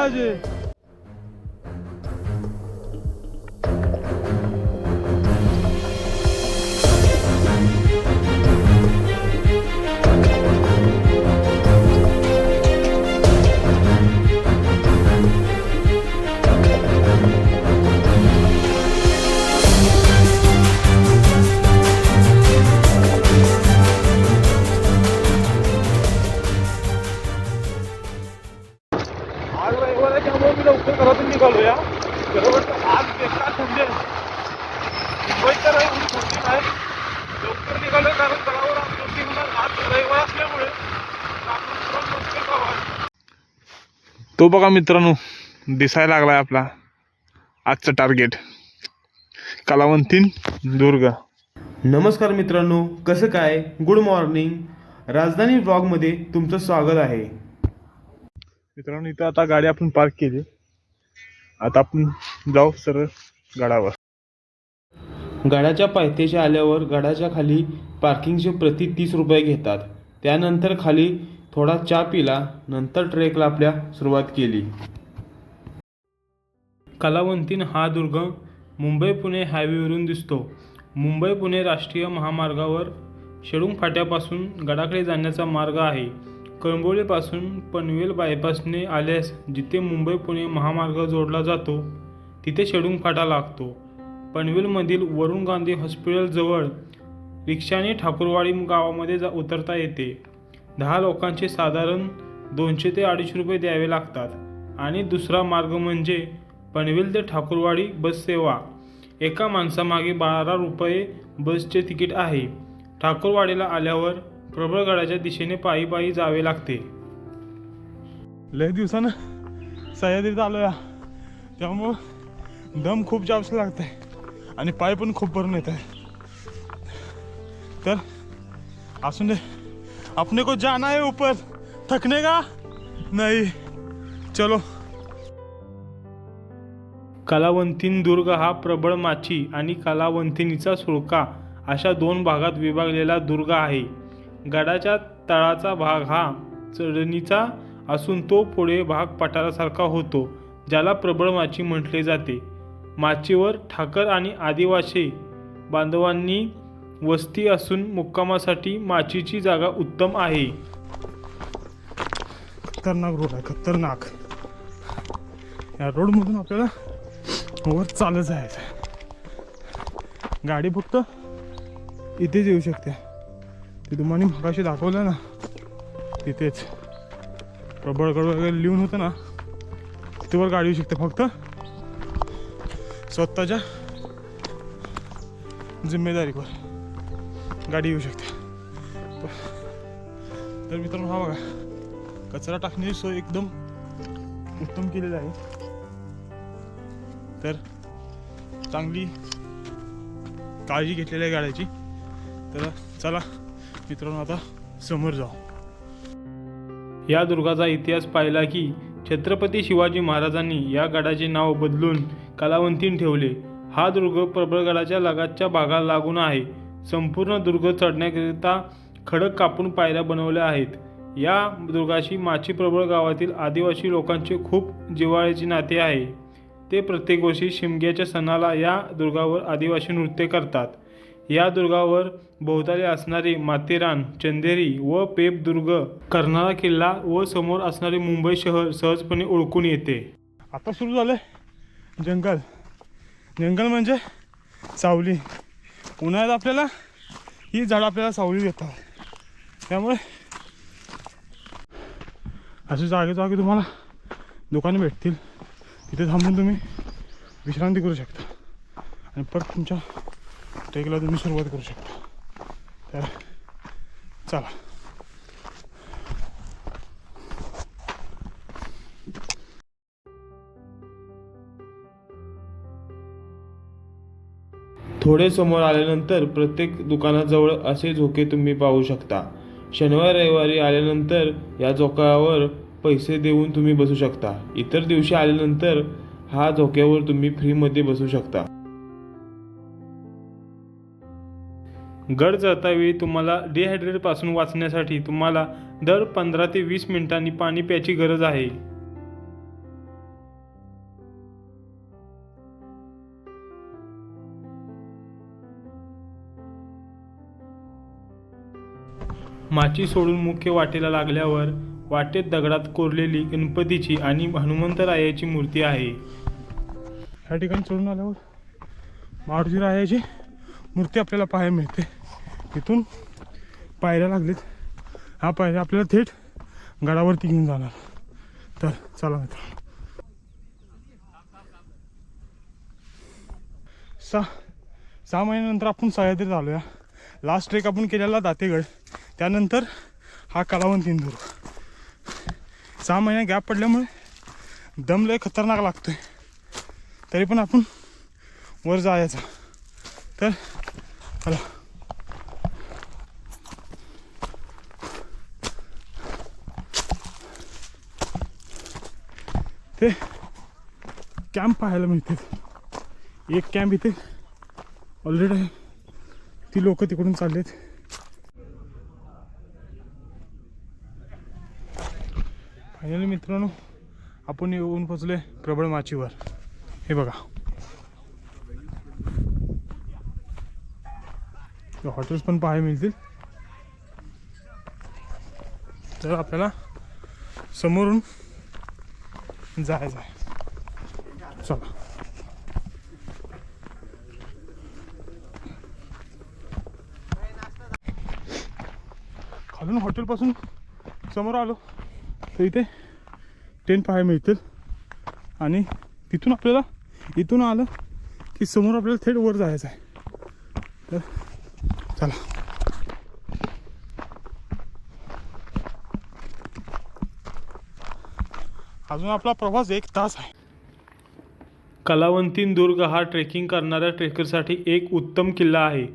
महाराज आज रविवार मी लवकर घरातून निघालो या. बरोबर? आज बेकार थंडी आहे मुंबईत तर एवढी थंडी नाही लवकर निघालो कारण तलावर आमची होणार. आज रविवार असल्यामुळे. तो बघा मित्रांनो दिसायला लागलाय आपला आजचं टार्गेट कलावंतीन दुर्ग. नमस्कार मित्रांनो कसं काय? गुड मॉर्निंग राजधानी व्लॉगमध्ये तुमचं स्वागत आहे. मित्रांनो इथं आता गाडी आपण पार्क केली. आता आपण जाऊ सरळ गडावर. गडाच्या पायथ्याशी आल्यावर गडाच्या खाली पार्किंगचे प्रति तीस रुपये घेतात. त्यानंतर खाली थोडा चहा पिला नंतर ट्रेकला आपल्या सुरुवात केली. कलावंतीन हा दुर्ग मुंबई पुणे हायवेवरून दिसतो. मुंबई पुणे राष्ट्रीय महामार्गावर शेळुंग फाट्यापासून गडाकडे जाण्याचा मार्ग आहे. कळंबोलीपासून पनवेल बायपासने आल्यास जिथे मुंबई पुणे महामार्ग जोडला जातो तिथे शेळुंग फाटा लागतो. पनवेलमधील वरुण गांधी हॉस्पिटलजवळ रिक्षाने ठाकूरवाडी गावामध्ये जा उतरता येते. दहा लोकांचे साधारण दोनशे ते अडीचशे रुपये द्यावे लागतात. आणि दुसरा मार्ग म्हणजे पनवेल ते ठाकूरवाडी बस सेवा. एका माणसामागे बारा रुपये बसचे तिकीट आहे. ठाकूरवाडीला आल्यावर प्रबळगडाच्या दिशेने पायी पायी जावे लागते. लय दिवसानं सह्याद्रीत आलो या त्यामुळं दम खूप जास्त लागत आहे आणि पाय पण खूप भरून येत आहे तर असून दे अपने को जाना है ऊपर. थकने का? नहीं. चलो. कलावंतीन दुर्ग हा प्रबळ माची आणि कलावंतिनीचा सुळका अशा दोन भागात विभागलेला दुर्ग आहे. गडाच्या तळाचा भाग हा चढणीचा असून तो पुढे भाग पठारासारखा होतो ज्याला प्रबळ माची म्हटले जाते. माचीवर ठाकर आणि आदिवासी बांधवांनी वस्ती असून मुक्कामासाठी माचीची जागा उत्तम आहे. खतरनाक रोड आहे खतरनाक. या रोडमधून आपल्याला वर चालत जायचं आहे. गाडी फक्त इथेच येऊ शकते. ते तुम्हाला मगाशी दाखवलं ना तिथेच. प्रबळगड वगैरे लिहून होतं ना तिथेवर गाडी येऊ शकते फक्त. स्वतःच्या जिम्मेदारीवर गाडी येऊ शकते. तर मित्रांनो हा बघा कचरा टाकण्याची सोय एकदम उत्तम केलेली आहे. तर चांगली काळजी घेतलेली आहे गाड्याची. तर चला मित्रांनो आता समोर जाऊ. या दुर्गाचा इतिहास पाहिला की छत्रपती शिवाजी महाराजांनी या गडाचे नाव बदलून कलावंतीन ठेवले. हा दुर्ग प्रबळगडाच्या लगातच्या भागाला लागून आहे. संपूर्ण दुर्ग चढण्याकरिता खडक कापून पायऱ्या बनवल्या आहेत. या दुर्गाशी माची प्रबळ गावातील आदिवासी लोकांचे खूप जिव्हाळ्याचे नाते आहे. ते प्रत्येक वर्षी शिमग्याच्या सणाला या दुर्गावर आदिवासी नृत्य करतात. या दुर्गावर भोवताली असणारी माथेरान चंदेरी व पेप दुर्ग करणारा किल्ला व समोर असणारे मुंबई शहर सहजपणे ओळखून येते. आता सुरू झालं जंगल. जंगल म्हणजे सावली. उन्हाळ्यात आपल्याला ही झाडं आपल्याला सावली देतात त्यामुळे असे जागे जागे तुम्हाला दुकानं भेटतील. तिथे थांबून तुम्ही विश्रांती करू शकता. आणि परत तुमच्या ट्रेकला तुम्ही सुरुवात करू शकता. तर चला. थोडे समोर आल्यानंतर प्रत्येक दुकानाजवळ असे झोके तुम्ही पाहू शकता. शनिवार रविवारी आल्यानंतर या झोक्यावर पैसे देऊन तुम्ही बसू शकता. इतर दिवशी आल्यानंतर हा झोक्यावर तुम्ही फ्रीमध्ये बसू शकता. गड जातावेळी तुम्हाला डिहायड्रेटपासून वाचण्यासाठी तुम्हाला दर पंधरा ते वीस मिनिटांनी पाणी प्यायची गरज आहे. माची सोडून मुख्य वाटेला लागल्यावर वाटेत दगडात कोरलेली गणपतीची आणि हनुमंतरायाची मूर्ती आहे. ह्या ठिकाणी सोडून आल्यावर मारुती रायाची मूर्ती आपल्याला पाहायला मिळते. तिथून पायऱ्या लागलेत. ह्या पायऱ्या आपल्याला थेट गडावरती घेऊन जाणार. तर चला मित्र सहा सहा महिन्यानंतर आपण सह्याद्रीत आलो या लास्ट ट्रेक आपण केलेला दातेगड. त्यानंतर हा कलावंत इंदूर. सहा महिन्या गॅप पडल्यामुळे दम लय खतरनाक लागतोय. तरी पण आपण वर जायचा. तर चला ते कॅम्प पाहायला मिळतात एक कॅम्प इथे. ऑलरेडी आहे ती लोक तिकडून चाललेत. फायनली मित्रांनो आपण येऊन पोचलोय प्रबळ माचीवर. हे बघा. हॉटेल्स पण पाहायला मिळतील. तर आपल्याला समोरून जायचं आहे. चला. खालून हॉटेलपासून समोर आलो तर इथे टेंट पाहायला मिळतील. आणि तिथून आपल्याला इथून आलं की समोर आपल्याला थेट वर जायचं आहे. तर चला. अजून आपला प्रवास एक तास आहे. कलावंतीन दुर्ग हा ट्रेकिंग करणाऱ्या ट्रेकरसाठी एक उत्तम किल्ला आहे.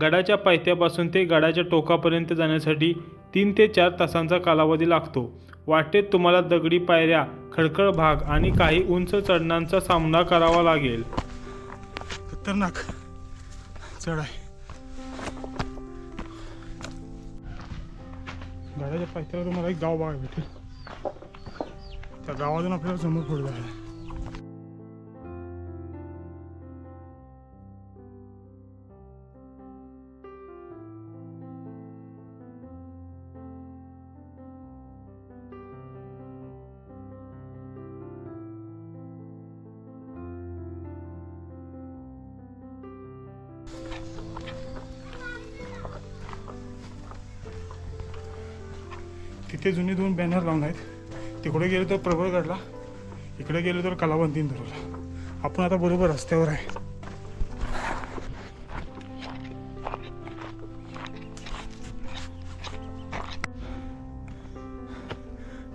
गडाच्या पायथ्यापासून ते गडाच्या टोकापर्यंत जाण्यासाठी तीन ते चार तासांचा कालावधी लागतो. वाटेत तुम्हाला दगडी पायऱ्या खडखड भाग आणि काही उंच चढणांचा सामना करावा लागेल. खतरनाक. चढ आहे गाड्याच्या पायथ्यावर तुम्हाला एक गाव बघायला भेटेल. त्या गावातून आपल्याला समोर पुढे जायला. तिथे जुने दोन बॅनर लावून आहेत. तिकडे गेलो तर प्रबळगडला इकडे गेलो तर कलावंतीन धरूला आपण आता बरोबर रस्त्यावर आहे.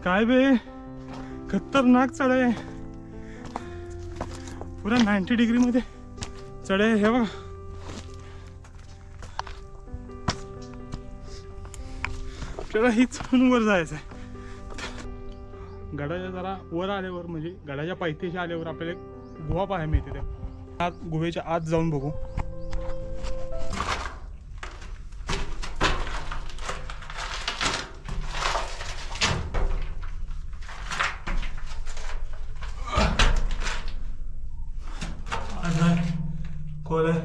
काय बे? खतरनाक चढ आहे. पुरा नाईन्टी डिग्रीमध्ये चढ आहे हे बघा. आपल्याला ही वर जायचं आहे गडाच्या जरा वर आल्यावर म्हणजे गडाच्या पायथ्याशी आल्यावर आपल्याला एक गुहा पाहायला मिळते त्या. आत गुहेच्या आत जाऊन बघू. खोल आहे?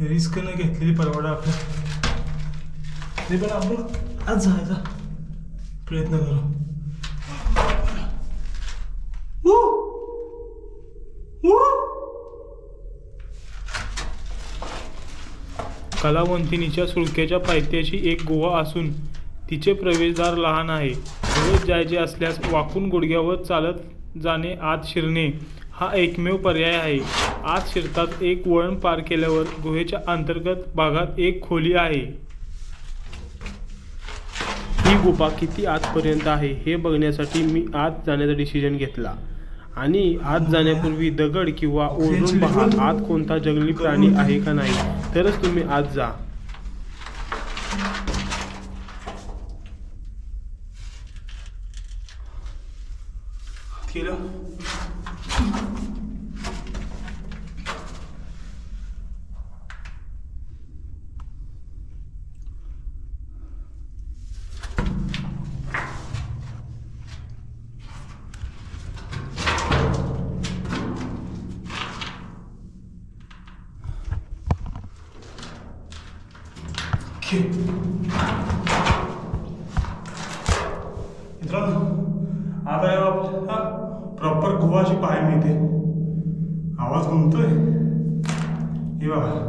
रिस्क न घेतलेली परवडा आपल्या. ते पण आपण आज जायचा प्रयत्न करू. कलावंतिनीच्या सुळक्याच्या पायथ्याशी एक गोवा असून तिचे प्रवेशद्वार लहान आहे. रोज जायचे असल्यास वाकून गुडघ्यावर चालत जाणे आत शिरणे हा एकमेव पर्याय आहे. आत शिरतात एक वळण पार केल्यावर गुहेच्या अंतर्गत भागात एक खोली आहे. ही गुफा किती आतपर्यंत आहे हे बघण्यासाठी मी आत जाण्याचा डिसिजन घेतला. आणि आत जाण्यापूर्वी दगड किंवा ओढून पहा आत कोणता जंगली प्राणी आहे का नाही. तरच तुम्ही आत जा. मित्रांनो आता या आपल्याला प्रॉपर गुहाची पाय मिळते. आवाज गुंतोय? हे बघा.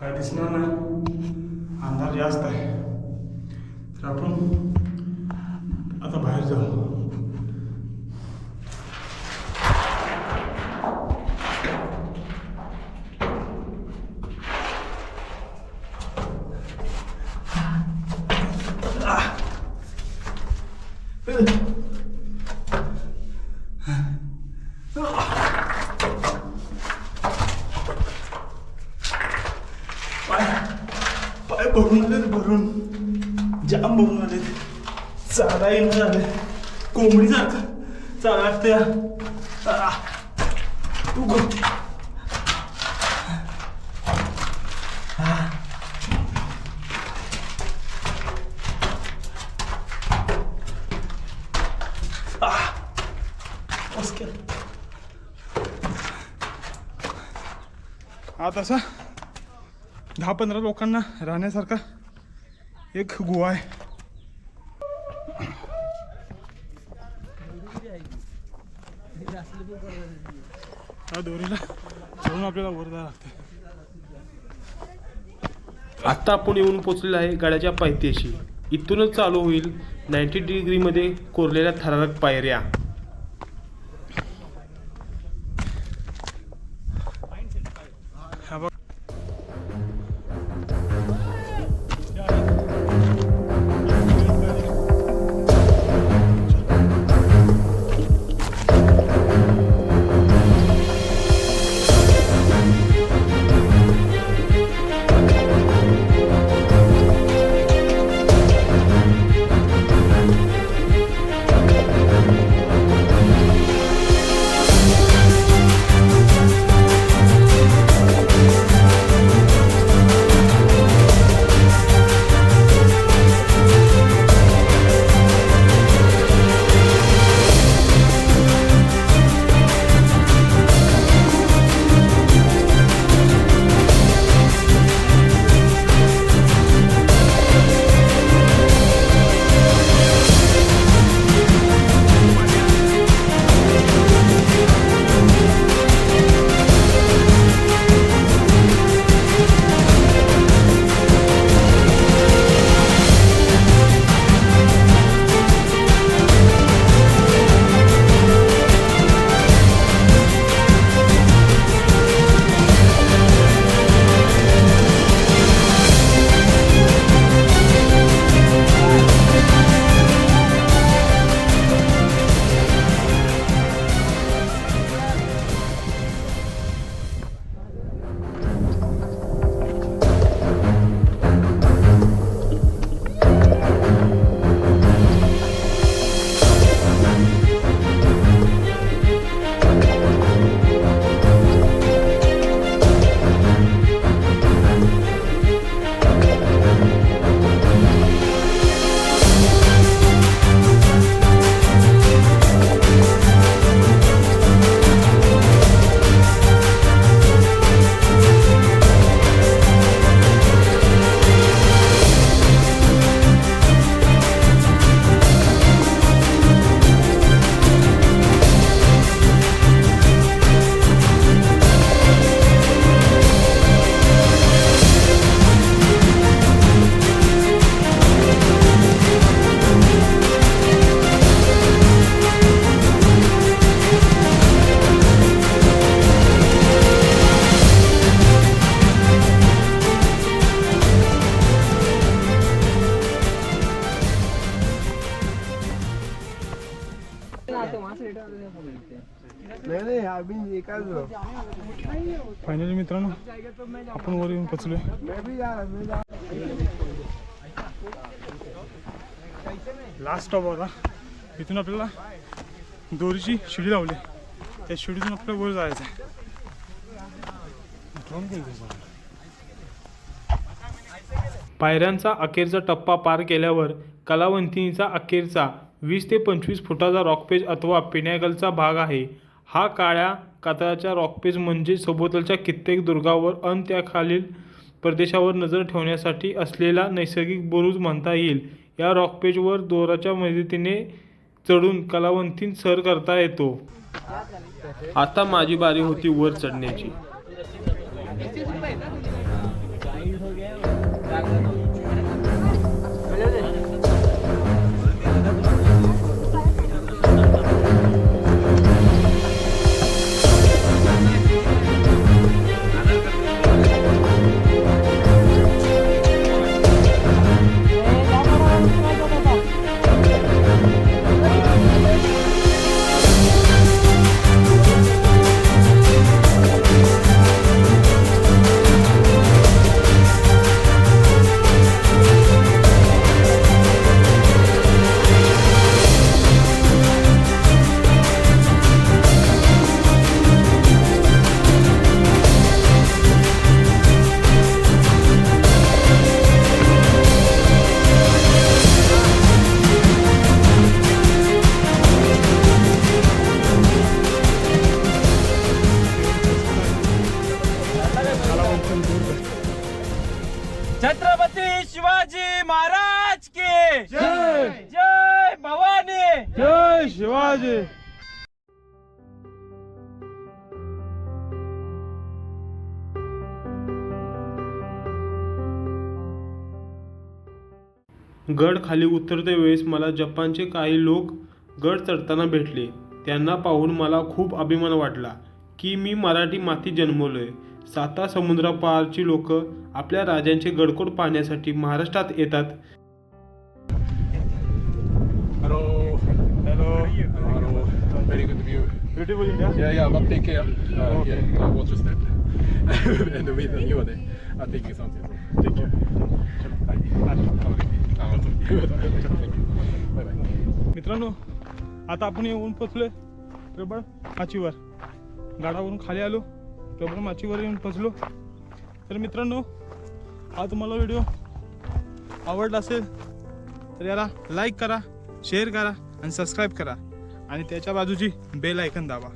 काय दिसणार नाही? अंधार जास्त आहे. तर आपण आता बाहेर जाऊ. जाम भरून आले. चाला येणं झाले. कोंबडी सारखं. चाला त्या तू गो हा तसा दहा पंधरा लोकांना राहण्यासारखा एक गुहा आहे त्या दोरीला चढून आपल्याला वर जायला लागतं आत्ता आपण येऊन पोचलेलो आहे गडाच्या पायथ्याशी. इथूनच चालू होईल नाईन्टी डिग्रीमध्ये कोरलेल्या थरारक पायऱ्या. फायनली मित्रांनो आपण वर येऊन पोचलो लास्ट स्टॉप होता. इथून आपल्याला दोरीची शिडी लावली. त्या शिडीतून आपल्याला वर जायचं आहे पायऱ्यांचा अखेरचा टप्पा पार केल्यावर कलावंतीचा अखेरचा वीस ते पंचवीस फुटाचा रॉकपेज अथवा पिनॅगलचा भाग आहे. हा काळ्या कातळाच्या रॉकपेज म्हणजे सभोवतालच्या कित्येक दुर्गावर अन त्याखालील प्रदेशावर नजर ठेवण्यासाठी असलेला नैसर्गिक बुरुज म्हणता येईल. या रॉकपेजवर दोराच्या मदतीने चढून कलावंतीन सर करता येतो. आता माझी बारी होती वर चढण्याची. गड खाली उतरते वेळेस मला जपानचे काही लोक गड चढताना भेटले. त्यांना पाहून मला खूप अभिमान वाटला की मी मराठी माती जन्मलोय. साता समुद्रापारची लोक आपल्या राजांचे गडकोट पाहण्यासाठी महाराष्ट्रात येतात. हॅलो. ब्युटिफुल इंडिया मित्रांनो आता आपण येऊन पोचलोय प्रबळ माचीवर. गाडावरून खाली आलो प्रबळ माचीवर येऊन पोचलो. तर मित्रांनो हा तुम्हाला व्हिडिओ आवडला असेल तर याला लाईक करा शेअर करा आणि सबस्क्राईब करा. आणि त्याच्या बाजूची बेल ऐकन दाबा.